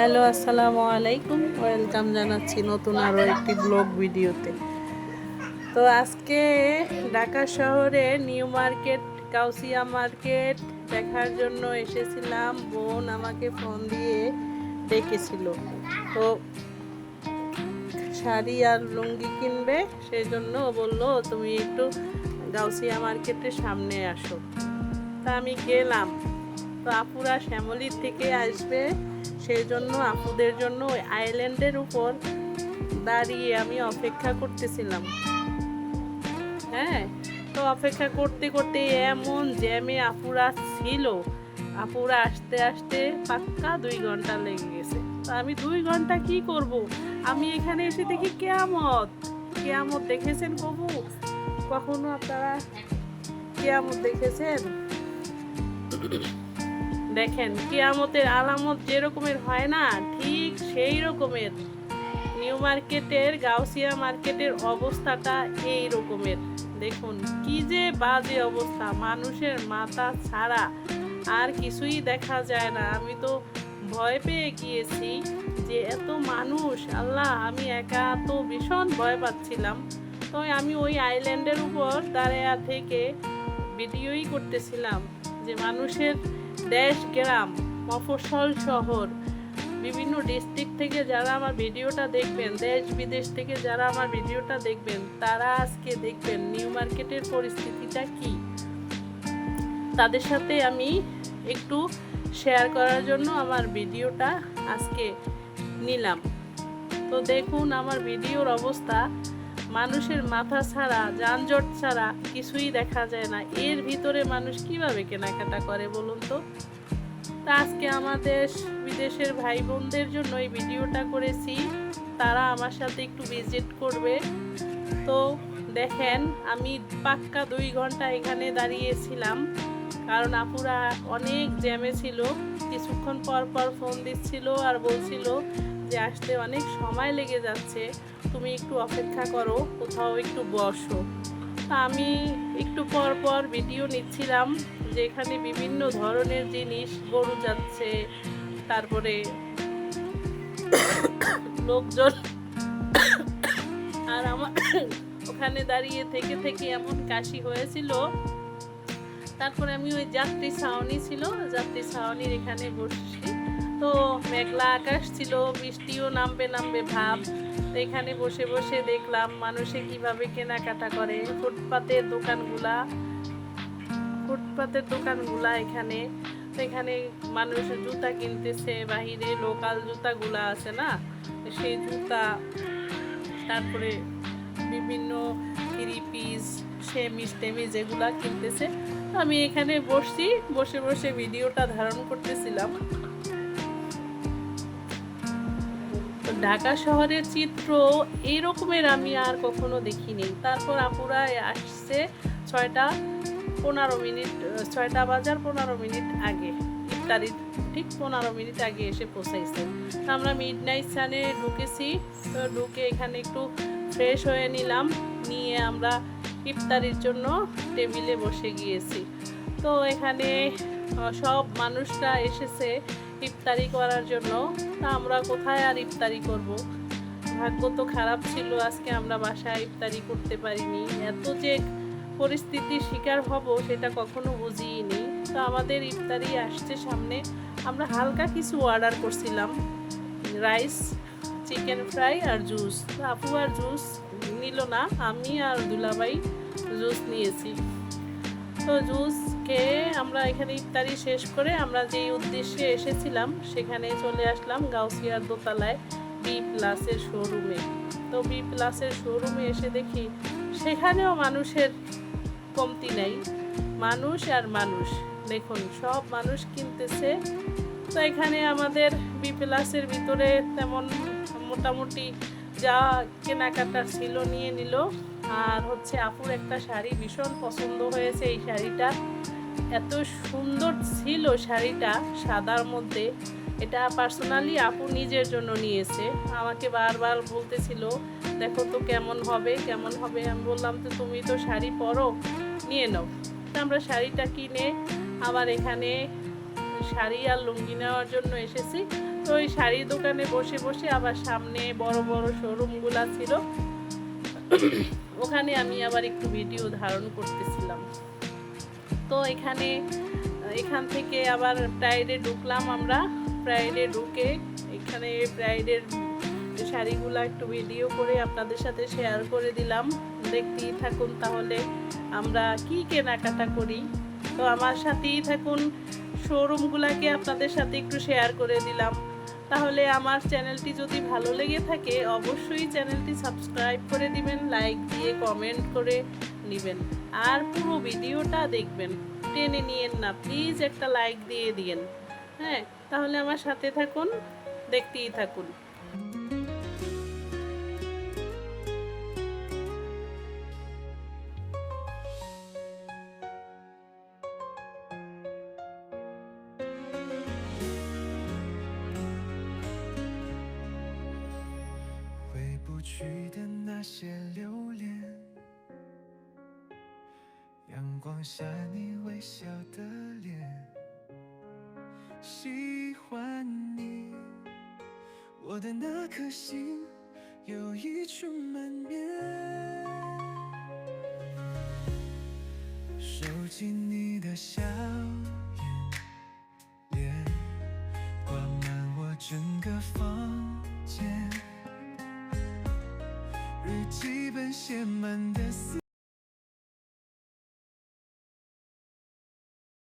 Hello, আসসালামু আলাইকুম। Welcome জানাচ্ছি নতুন আরও একটি ব্লগ ভিডিওতে। তো আজকে ঢাকা শহরে নিউ মার্কেট, কাউসিয়া মার্কেট দেখার জন্য এসেছিলাম। বোন আমাকে ফোন দিয়ে ডেকেছিল। তো শাড়ি আর লুঙ্গি কিনবে সেই জন্য বলল, তুমি একটু গাউসিয়া মার্কেটের সামনে আসো। তা আমি গেলাম। তো আপুরা শ্যামলির থেকে আসবে। সেই জন্য, আপুদের জন্য ওই আইল্যান্ডের উপর দাঁড়িয়ে আমি অপেক্ষা করতেছিলাম। হ্যাঁ তো অপেক্ষা করতে করতে এমন জ্যামে আপুরা ছিল। আপুরা আসতে আসতে পাক্কা দুই ঘণ্টা লেগে গেছে। তো আমি দুই ঘণ্টা কি করব? আমি এখানে এসে দেখি কেয়ামত। কেয়ামত দেখেছেন কবু? কখনো আপনারা কেয়ামত দেখেছেন? দেখেন, কেয়ামতের আলামত যেরকমের হয় না, ঠিক সেই রকমের। নিউ মার্কেটের, গাউসিয়া মার্কেটের অবস্থাটা এই রকমের। দেখুন, কি যে বাজে অবস্থা, মানুষের মাথা ছাড়া আর কিছুই দেখা যায় না। আমি তো ভয় পেয়ে গিয়েছি যে এত মানুষ, আল্লাহ, আমি একা তো ভীষণ ভয় পাচ্ছিলাম। তো আমি ওই আইল্যান্ডের উপর দাঁড়িয়ে থেকে ভিডিওই করতেছিলাম যে মানুষের দেশ, গ্রাম, মফস্বল শহর, বিভিন্ন ডিস্ট্রিক্ট থেকে যারা আমার ভিডিওটা দেখবেন, দেশ, বিদেশ থেকে যারা আমার ভিডিওটা দেখবেন, তারা আজকে দেখবেন নিউ মার্কেটের পরিস্থিতিটা কি। তাদের সাথে আমি একটু শেয়ার করার জন্য আমার ভিডিওটা আজকে নিলাম। তো দেখুন আমার ভিডিওর অবস্থা। মানুষের মাথা ছাড়া, যানজট ছাড়া কিছুই দেখা যায় না। এর ভিতরে মানুষ কীভাবে কেনাকাটা করে বলুন তো? তা আজকে আমাদের বিদেশের ভাই বোনদের জন্য এই ভিডিওটা করেছি। তারা আমার সাথে একটু ভিজিট করবে। তো দেখেন, আমি পাক্কা দুই ঘণ্টা এখানে দাঁড়িয়েছিলাম। কারণ আপুরা অনেক জ্যামে ছিল। কিছুক্ষণ পর পর ফোন দিচ্ছিল আর বলছিল যে আসতে অনেক সময় লেগে যাচ্ছে, তুমি একটু অপেক্ষা করো, কোথাও একটু বসো। আমি একটু পর পর ভিডিও নিচ্ছিলাম যে এখানে বিভিন্ন ধরনের জিনিস, গরু যাচ্ছে, তারপরে লোকজন আর আমার ওখানে দাঁড়িয়ে থেকে থেকে এমন কাশি হয়েছিল। তারপরে আমি ওই যাত্রী ছাউনি ছিল, যাত্রী ছাউনির এখানে বসছি। তো মেঘলা আকাশ ছিল, বৃষ্টিও নামবে নামবে ভাব। তো এখানে বসে বসে দেখলাম মানুষে কীভাবে কেনাকাটা করে। ফুটপাতের দোকানগুলা ফুটপাতের দোকানগুলা এখানে। তো এখানে মানুষ জুতা কিনতেছে, বাহিরে লোকাল জুতাগুলা আছে না? সেই জুতা, তারপরে বিভিন্ন থ্রি পিস সেমিস টেমিস এগুলা কিনতেছে। আমি এখানে বসছি, বসে বসে ভিডিওটা ধারণ করতেছিলাম। ঢাকা শহরের চিত্র এই রকমের আমি আর কখনো দেখিনি। তারপর আপুরা আসছে ছয়টা পনেরো মিনিট, ছয়টা বাজার পনেরো মিনিট আগে। ইফতারির ঠিক পনেরো মিনিট আগে এসে পৌঁছাইছে। আমরা মিড নাইট সানে ঢুকেছি, তো ঢুকে এখানে একটু ফ্রেশ হয়ে নিলাম। নিয়ে আমরা ইফতারির জন্য টেবিলে বসে গিয়েছি। তো এখানে সব মানুষরা এসেছে। ইফতারি করার জন্য। তা আমরা কোথায় আর ইফতারি করব? ভাগ্য তো খারাপ ছিল, আজকে আমরা বাসায় ইফতারি করতে পারিনি। এত যে পরিস্থিতির শিকার হব, সেটা কখনো বুঝিনি তো আমাদের ইফতারি আসছে সামনে। আমরা হালকা কিছু অর্ডার করছিলাম। রাইস চিকেন ফ্রাই আর জুস আপু আর জুস নিল না, আমি আর দুলাবাই জুস নিয়েছি। তো জুস খেয়ে আমরা এখানে ইফতারি শেষ করে আমরা যেই উদ্দেশ্যে এসেছিলাম, সেখানে চলে আসলাম গাউসিয়ার দোতলায় বি প্লাসের শোরুমে তো বি প্লাসের শোরুমে এসে দেখি সেখানেও মানুষের কমতি নাই। মানুষ আর মানুষ। দেখুন, সব মানুষ কিনতেছে। তো এখানে আমাদের বি প্লাসের ভিতরে তেমন মোটামুটি যা কেনাকাটা ছিল নিয়ে নিল। আর হচ্ছে আপুর একটা শাড়ি ভীষণ পছন্দ হয়েছে এই শাড়িটা এত সুন্দর ছিল শাড়িটা সাদার মধ্যে, এটা পার্সোনালি আপু নিজের জন্য নিয়েছে। আমাকে বারবার বলতেছিল, দেখো তো কেমন হবে কেমন হবে? আমি বললাম, তো তুমি তো শাড়ি পরো, নিয়ে নাও। আমরা শাড়িটা কিনে আবার এখানে শাড়ি আর লুঙ্গি নেওয়ার জন্য এসেছি। তো ওই শাড়ির দোকানে বসে বসে আবার সামনে বড় বড় শোরুমগুলা ছিল। ওখানে আমি আবার একটু ভিডিও ধারণ করতেছিলাম। তো এখানে, এখান থেকে আবার প্রাইডে ঢুকলাম আমরা। প্রাইডে ঢুকে এখানে প্রাইডের শাড়িগুলো একটু ভিডিও করে আপনাদের সাথে শেয়ার করে দিলাম। দেখতেই থাকুন তাহলে আমরা কি কেনাকাটা করি। তো আমার সাথেই থাকুন শোরুমগুলোকে আপনাদের সাথে একটু শেয়ার করে দিলাম। তাহলে আমার চ্যানেলটি যদি ভালো লেগে থাকে, অবশ্যই চ্যানেলটি সাবস্ক্রাইব করে দিবেন লাইক দিয়ে কমেন্ট করে নেবেন। আর পুরো ভিডিওটা দেখবেন টেনে নিয়েন না প্লিজ একটা লাইক দিয়ে দিয়েন হ্যাঁ তাহলে আমার সাথে থাকুন দেখতেই থাকুন回不去的那些留恋， 阳光下你微笑的脸，喜欢你，我的那颗心有一处满面，收集你的笑颜，脸挂满我整个房间。日记本写满的思